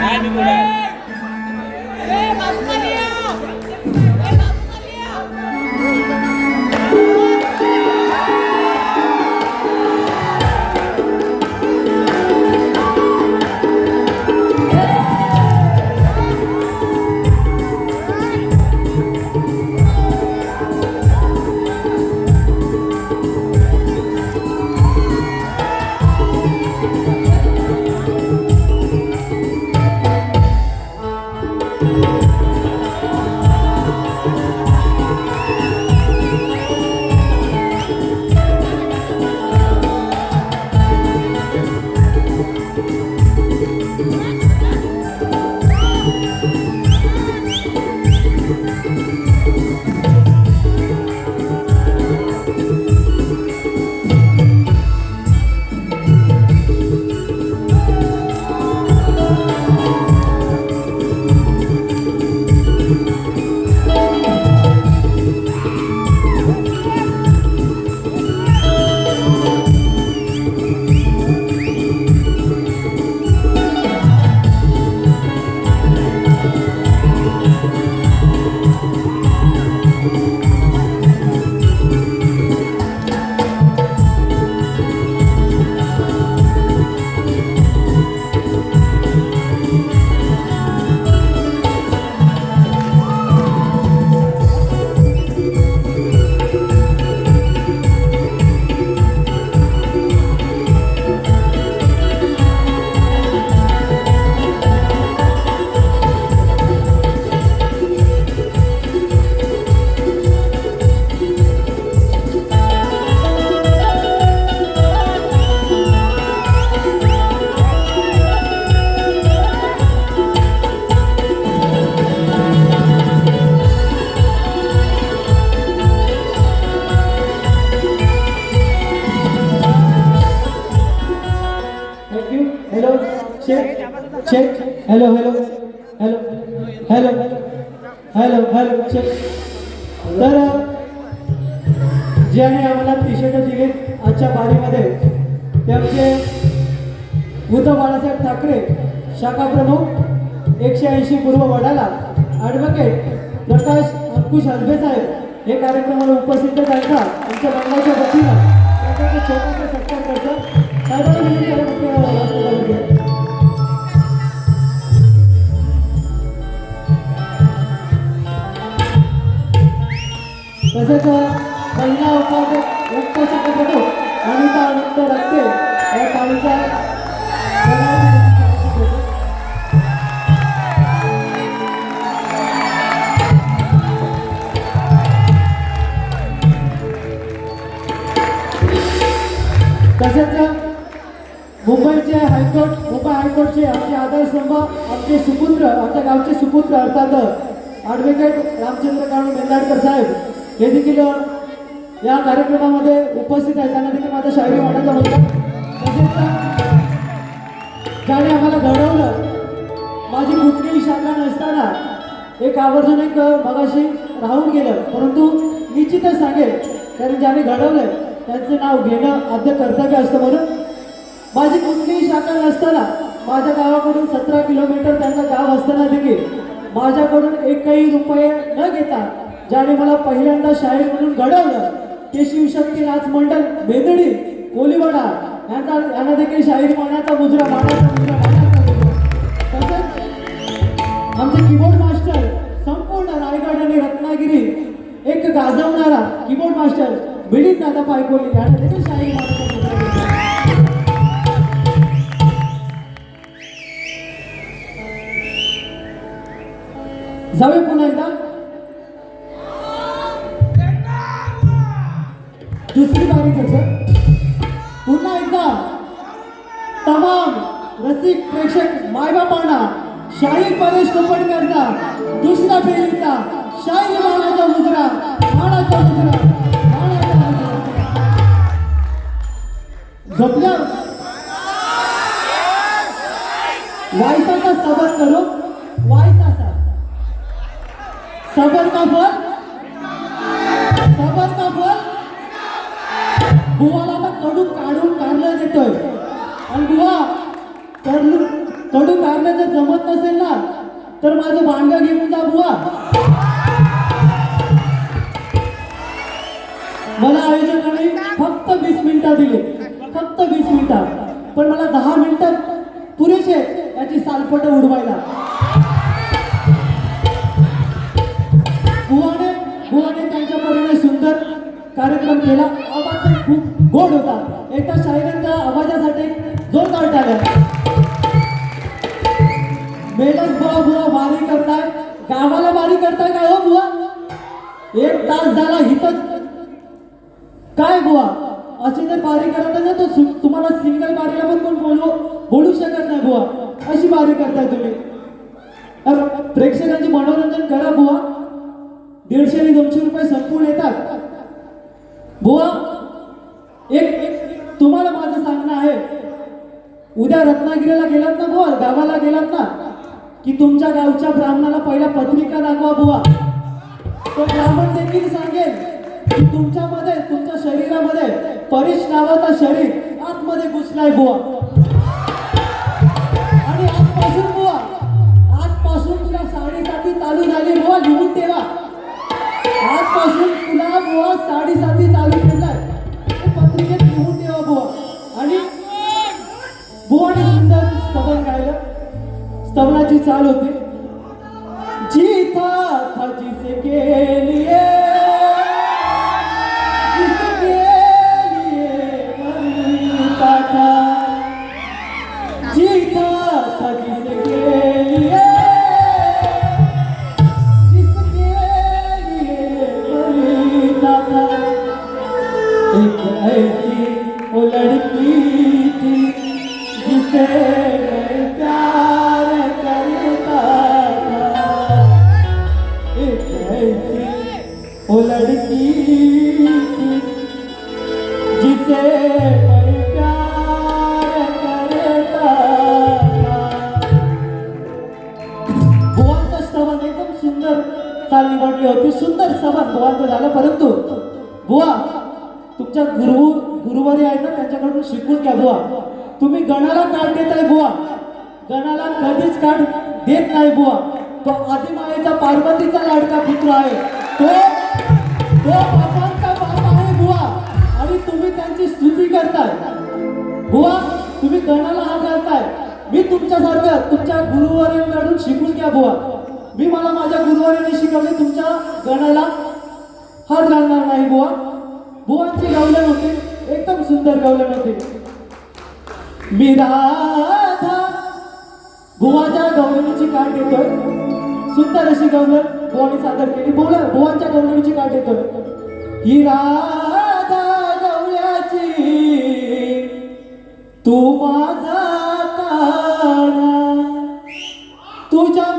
Hai mươi hello hello hello hello hello hello check तर ज्याने आम्हाला टी शर्ट दिले आजच्या पारीमध्ये ते आमचे उद्धव बाळासाहेब ठाकरे शाखा प्रमुख एकशे ऐंशी पूर्व वडाला ॲडव्होकेट प्रकाश अंकुश हलबे साहेब हे कार्यक्रमाला उपस्थित त्यांचा आमच्या बंगालच्या वतीनं. छोटासा सत्कार करतो. तसेच महिला उपाधक उपस्थित अनिता अनंत रक्ते या तालुक्या तसेच मुंबईचे हायकोर्ट मुंबई हायकोर्टचे आमचे आधारस्तंभ आमचे सुपुत्र आमच्या गावचे सुपुत्र अर्थात ॲडव्होकेट रामचंद्र काळू मेंदाडकर साहेब. हे देखील या कार्यक्रमामध्ये उपस्थित आहेत. त्यांना देखील माझा शायरी वाटायचा होता तसेच ज्याने आम्हाला घडवलं माझी कुठलीही शाखा नसताना एक आवर्जून एक मगाशी राहून गेलं. परंतु निश्चितच सांगेल कारण ज्याने घडवलंय त्यांचं नाव घेणं आद्य कर्तव्य असतं म्हणून. माझी कुठलीही शाखा नसताना माझ्या गावाकडून सतरा किलोमीटर त्यांचं गाव असताना देखील माझ्याकडून एकही रुपये न घेता ज्याने मला पहिल्यांदा शाहीर म्हणून घडवलं ते शिवशक्ती नाच मंडळ बेदडी कोलीवाडा. यांचा यांना देखील शाहीर मानाचा मुजरा मानाचा मुजरा तसंच आमचे कीबोर्ड मास्टर संपूर्ण रायगड आणि रत्नागिरी एक गाजवणारा कीबोर्ड मास्टर मिलिंद दादा पायकोली यांना देखील शाहीर मानाचा मुजरा. जाऊया पुन्हा एकदा. दुसरी बारी पुन्हा एकदा तमाम रसिक प्रेक्षक मायबापांना शाही परेश कोपडकरचा दुसऱ्या फेरीचा शाही मानाचा मुजरा. मानाचा मुजरा. जपल्या. वायसाचा सबत करू. वायसाचा सबर का आणि बुवा तडू कडू कारलं जर जमत नसेल ना तर माझं भांडं घेऊन जा बुवा. मला आयोजकाने फक्त वीस मिनिटं दिले फक्त वीस मिनिटं. पण मला दहा मिनिटं पुरेसे आहेत याची सालपट उडवायला. बुवाने बुवाने त्यांच्या परीने सुंदर कार्यक्रम केला. आवाज खूप गोड होता. एका शाहिरांच्या आवाजासाठी जोरदार टाळ्या मेलच बुवा बुवा वारी करताय. गावाला वारी करताय काय हो बुवा? एक तास झाला हिथं काय बुवा? अशी जर बारी करत ना तुम्हाला सिंगल बारीला पण कोण बोलू बोलू शकत नाही बुवा. अशी बारी करताय तुम्ही. प्रेक्षकांचे मनोरंजन करा बुवा. दीडशे आणि दोनशे रुपये संपून येतात. बुवा एक एक तुम्हाला उद्या रत्नागिरीला गेलात ना बुवा गावाला गेलात ना की तुमच्या गावच्या ब्राह्मणाला पहिला पत्रिका दाखवा बुवा. तो ब्राह्मण देखील सांगेल की तुमच्यामध्ये तुमच्या शरीरामध्ये परिश नावाचा शरीर आतमध्ये घुसलाय बुवा. आणि आजपासून बुवा आजपासून तुला साडेसाती चालू झाली बुवा लिहून ठेवा. आजपासून तुला बुवा साडेसाती बुवाने सुंदर स्तवन गायलं. स्तवनाची चाल होती. जीता था के लिए. गणाला देत आहे बुवा. गणाला कधीच काढ देत नाही बुवा. तो आदिमायेचा पार्वतीचा लाडका पुत्र आहे. तो तो बापांचा बाप आहे बुवा. आणि तुम्ही त्यांची स्तुती करताय. बुवा तुम्ही गणाला हा घालताय. मी तुमच्यासारखं तुमच्या गुरुवारीकडून शिकून घ्या बुवा. मी मला माझ्या गुरुवारीने शिकवले तुमच्या गणाला हात घालणार नाही बुवा. बुवांची गावले होती एकदम सुंदर गावले होती मी राधा बुवाच्या गौरवीची काठ देतोय. सुंदर अशी गौरव बुवानी सादर केली. बोला बुवांच्या गौरवीची काठ देतोय. ही राधा गौऱ्याची तू माझा काना. तुझ्या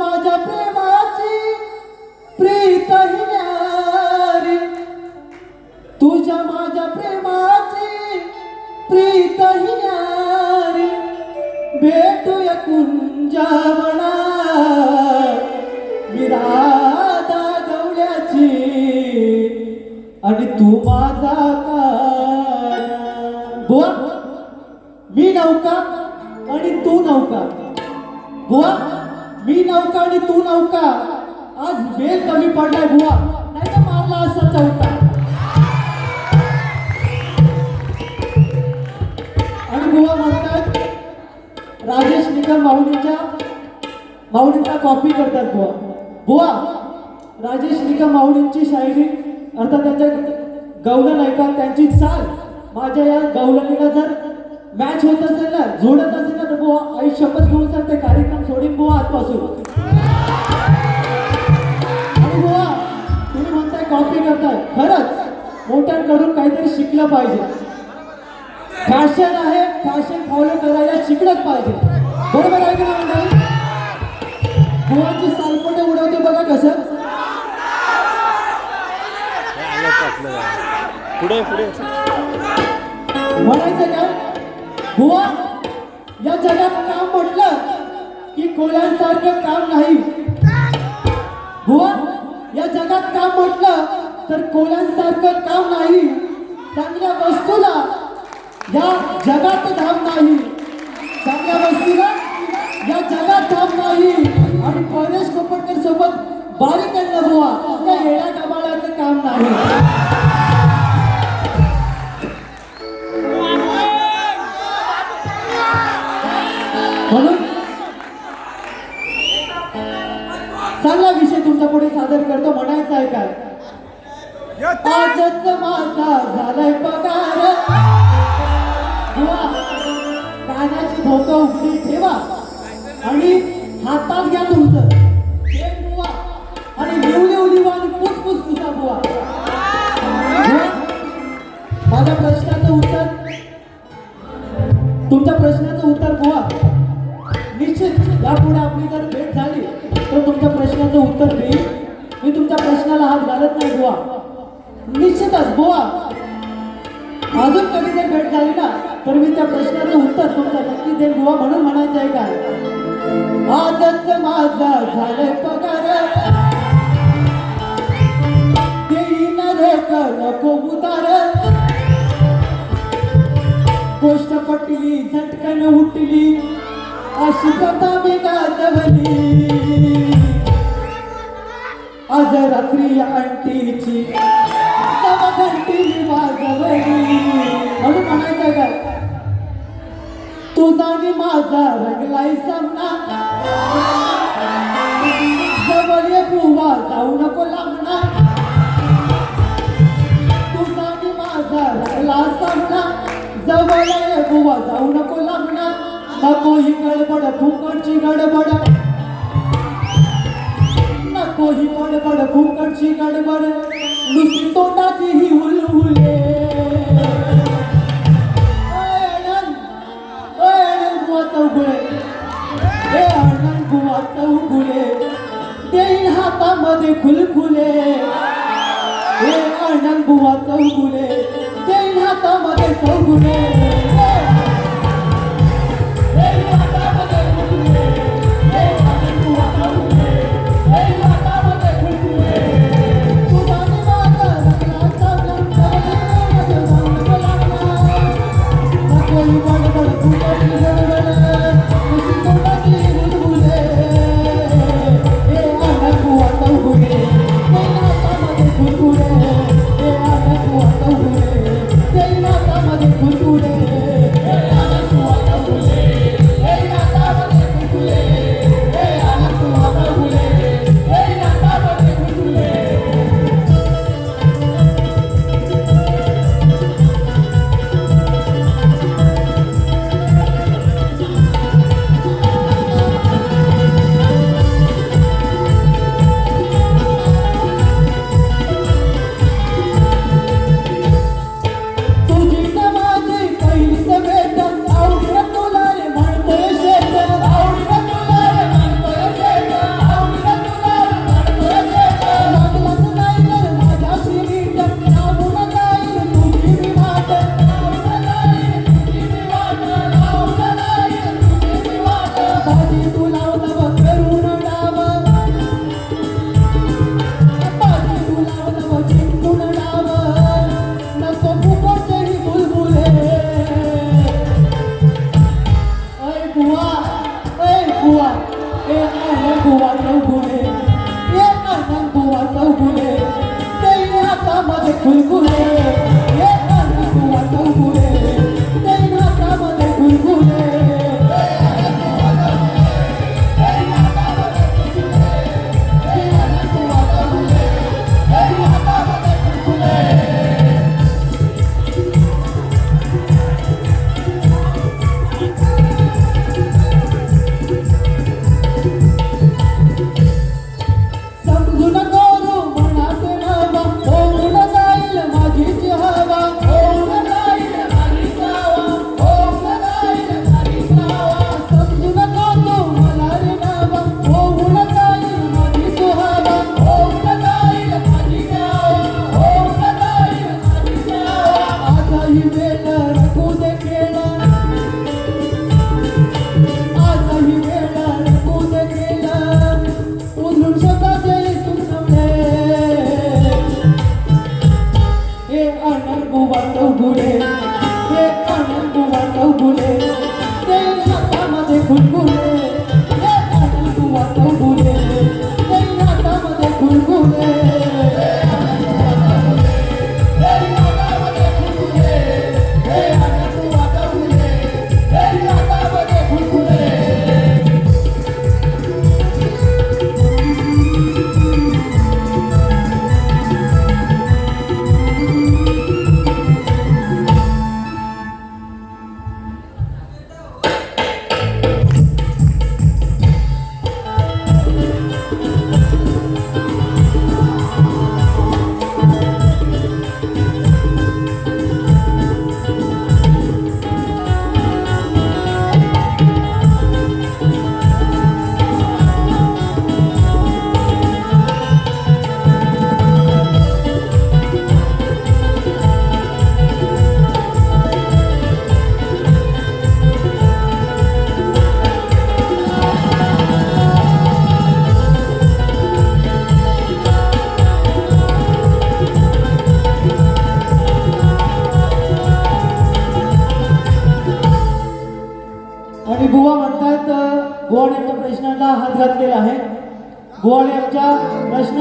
एक साल माझ्या या गवलनीला जर मॅच होत असेल ना जोडत असेल ना तर बुवा आई शपथ घेऊन सांगते कार्यक्रम सोडीन बुवा आजपासून. आणि बुवा तुम्ही म्हणताय कॉपी करताय. खरंच मोठ्यांकडून काहीतरी शिकलं पाहिजे. फॅशन आहे फॅशन फॉलो करायला शिकलंच पाहिजे. बरोबर आहे की नाही मंडळी? बुवांची सालपटे उडवते बघा कसं. पुढे पुढे. म्हणायचं काय? बुवा या जगात काम म्हटलं की कोल्यांसारखं काम नाही? बुवा या जगात काम म्हटलं तर कोल्यांसारखं काम नाही? चांगल्या वस्तूला या जगात धाम नाही. चांगल्या वस्तूला या जगात धाम नाही. आणि परेश कोपरकर सोबत बारीक आणलं बुवा? या येड्या कबाळाचं काम नाही. तुमच्यापुढे सादर करतो म्हणायचं आहे काय आजच माझा झालाय पगार. बुवा, कानाची भोकं उघडी ठेवा. आणि हातात घ्या तुमचं. आणि लिव लिव लिवा आणि पुस पुस पुसा बुवा माझ्या प्रश्नाचं उत्तर तुमच्या प्रश्नाचं उत्तर बुवा. निश्चित यापुढे आपली जर भेट झाली तुमच्या प्रश्नाचं उत्तर देईल मी तुमच्या प्रश्नाला हात घालत नाही बुवा. निश्चितच बुवा. अजून कधी जर भेट झाली ना तर मी त्या प्रश्नाचं उत्तर तुमचं नक्की देईन बुवा म्हणून म्हणायचं आहे काय? आजच माझा झालंय पगार. नको उतार गोष्ट पटली झटकन उठली अशी कथा मी गाजवली. आज रात्री आंटीची घंटी मी म्हणून म्हणायचं काय? तुझा आणि माझा रंगलाय सामना जवळ ये बुवा जाऊ नको लांबना तुझा आणि माझा रंगला सामना जवळ ये बुवा जाऊ नको लांबना नको ही गडबड फुकटची गडबड. नको ही गडबड फुकटची गडबड नुसती तोंडाची ही हुलहुले. ओय हे आनंद बुवा चौगुले. देईल हातामध्ये खुलखुले. हे आनंद बुवा चौगुले. देईल हातामध्ये चौगुले.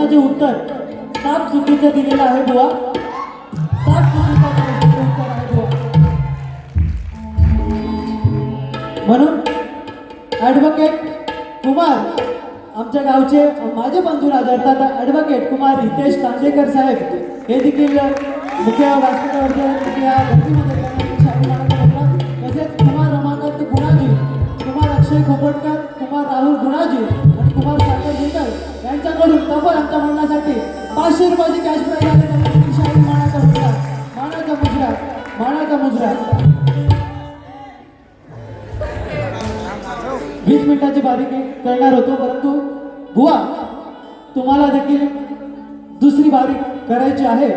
प्रश्नाचे उत्तर साफ चुकीचं दिलेलं आहे बुवा. साफ चुकीचं उत्तर आहे बुवा. म्हणून ॲडव्होकेट कुमार आमच्या गावचे माझे बंधू आढळतात ॲडव्होकेट कुमार हितेश कांदेकर साहेब हे देखील मुख्य व्यासपीठावरती या भरतीमध्ये वीस मिनिटाची बारीकी करणार होतो परंतु बुवा तुम्हाला देखील दुसरी बारी करायची आहे.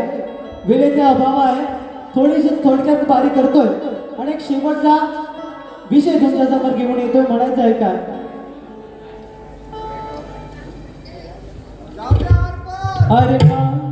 वेळेचा अभाव आहे. थोडीशी थोडक्यात बारी करतोय. आणि एक शेवटचा विषय तुमच्यासमोर घेऊन येतोय म्हणायचं आहे का? अरे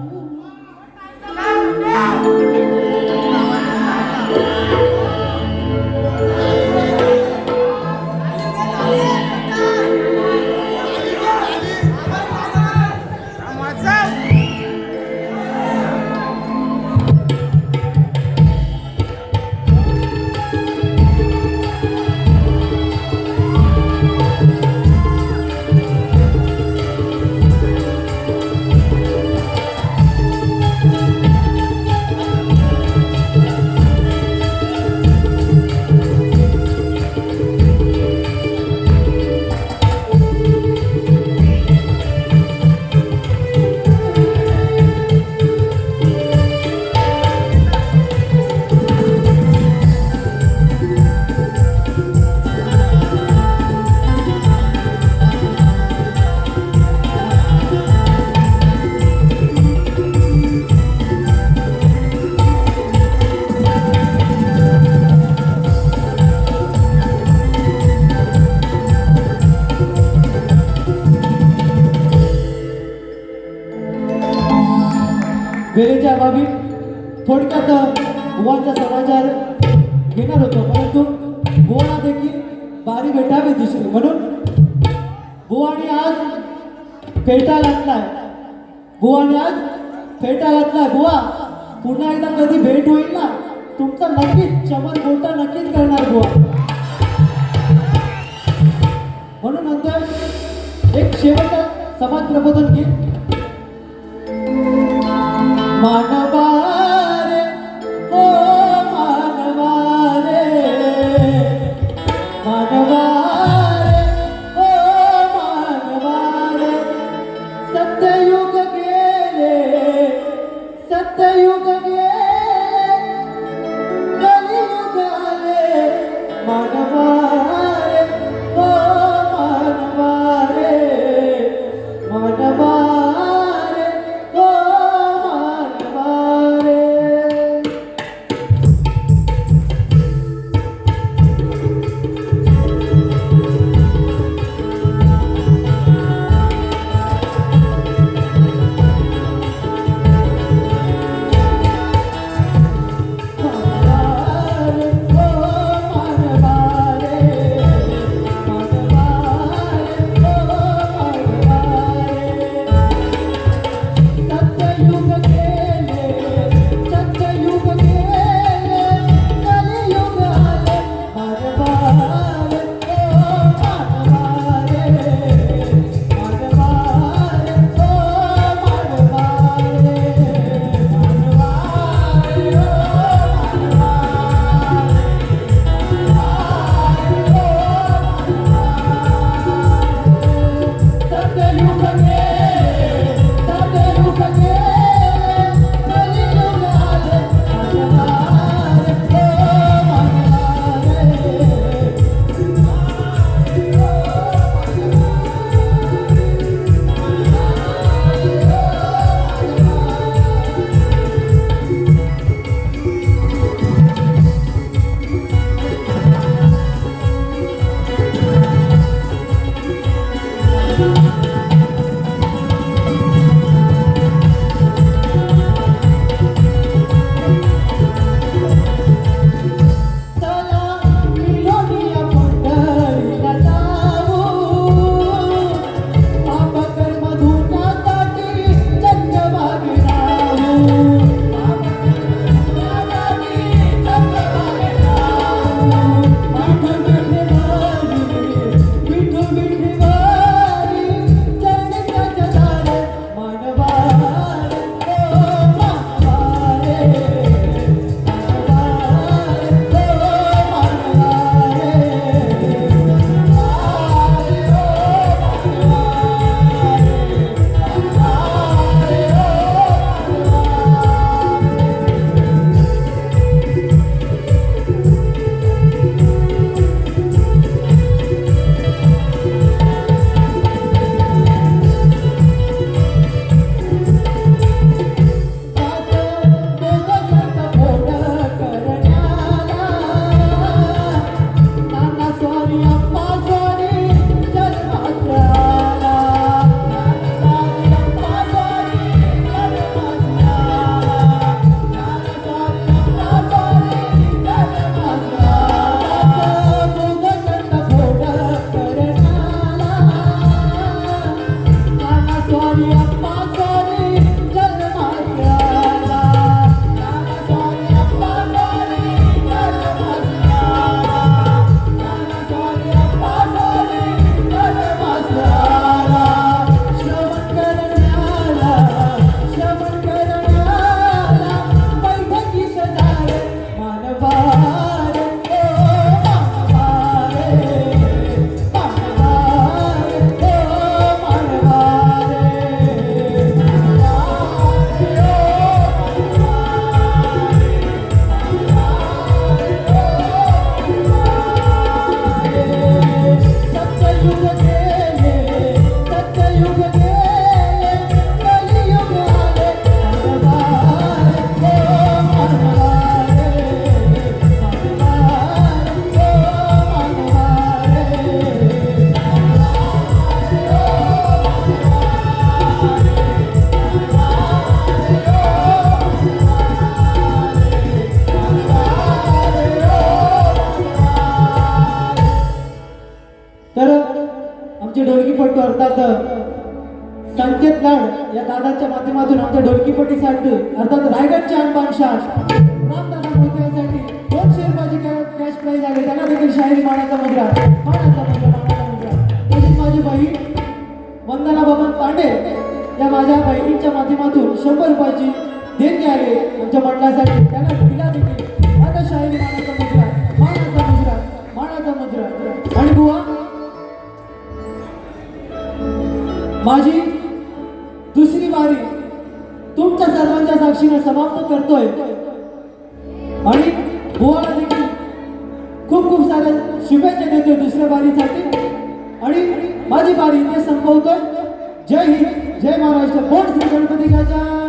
गोवाचा समाचार घेणार होतो परंतु गोवा देखील बारी भेटावी दुसरी. म्हणून गोवाने आज फेटा घातलाय. गोवाने आज फेटा घातलाय. गोवा पुन्हा एकदा कधी भेट होईल ना? तुमचा नक्कीच चमन गोटा नक्कीच करणार गोवा. म्हणून नंतर एक शेवटचा समाज प्रबोधन घेत मानवा आमच्या ढोलकीपट्टीसाठी अर्थात रायगडच्या अनबान शान रामदादा मोहिते कॅश प्राईज आहे. त्यांना देखील शाहीर मानाचा मुद्रा. मानाचा मुद्रा मानाचा मुद्रा. तशीच माझी बहीण वंदना बबन पांडे या माझ्या बहिणींच्या माध्यमातून शंभर रुपयाची देणगी आली आमच्या मंडळासाठी त्यांना तिला देखील. आता शाहीर मानाचा मुद्रा मानाचा मुद्रा मानाचा मुद्रा. आणि बुवा माझी दुसरी बारी तुमच्या सर्वांच्या साक्षीने समाप्त करतोय. आणि बुवाला देखील खूप खूप साऱ्या शुभेच्छा देतोय दुसऱ्या बारीसाठी आणि माझी बारी इथे संपवतोय. जय हिंद जय महाराष्ट्र. बोट श्री गणपती गजा.